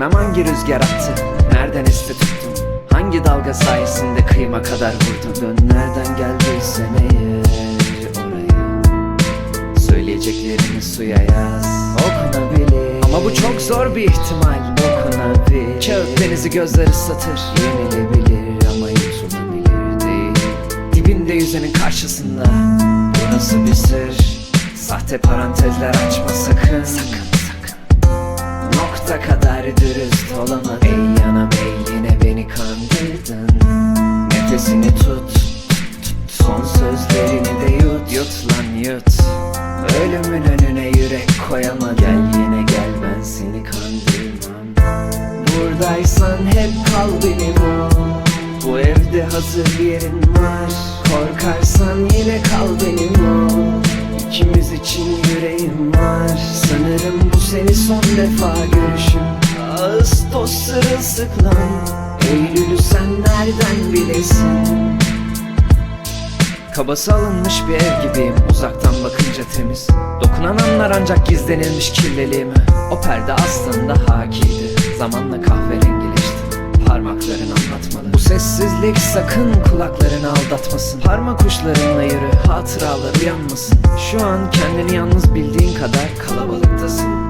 Bilmem hangi rüzgar attı Nereden esti tuttun Hangi dalga sayesinde kıyıma kadar vurdun? Dön nereden geldiysen eğer oraya. Söyleyeceklerini suya yaz. Okunabilir. Ama bu çok zor bir ihtimal. Dokunabilir Kağıt denizi gözler ıslatır Yenilebilir ama yutulabilir değil. Dibinde yüzenin karşısında. Burası bir sır? Sahte parantezler açma Sakın. Sakın Nokta kadar dürüst olamam Ey yanam ey yine beni kandırdın. Nefesini tut, tut, Son sözlerini de yut. Yut lan yut. Ölümün önüne yürek koyama Gel yine gel ben seni kandırmam. Buradaysan hep kal benim ol Bu evde hazır yerin var. Korkarsan yine kal benim ol İkimiz için yüreğim var. Sanırım seni son defa görüşüm. Ağustos sırılsıklam Eylül'ü sen nereden bilesin? Kabası alınmış bir ev gibiyim Uzaktan bakınca temiz. Dokunan anlar ancak gizlenilmiş kirliliğimi O perde aslında hakiydi Zamanla kahverengileşti. Parmakların anlatmalı. Bu sessizlik sakın kulaklarını aldatmasın. Parmak uçlarınla yürü hatıralar uyanmasın. Şu an kendini yalnız bildiğin kadar kalabalıktasın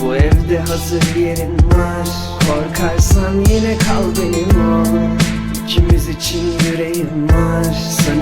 Bu evde hazır yerin var. Korkarsan yine kal benim ol İkimiz için yüreğim var. Sanırım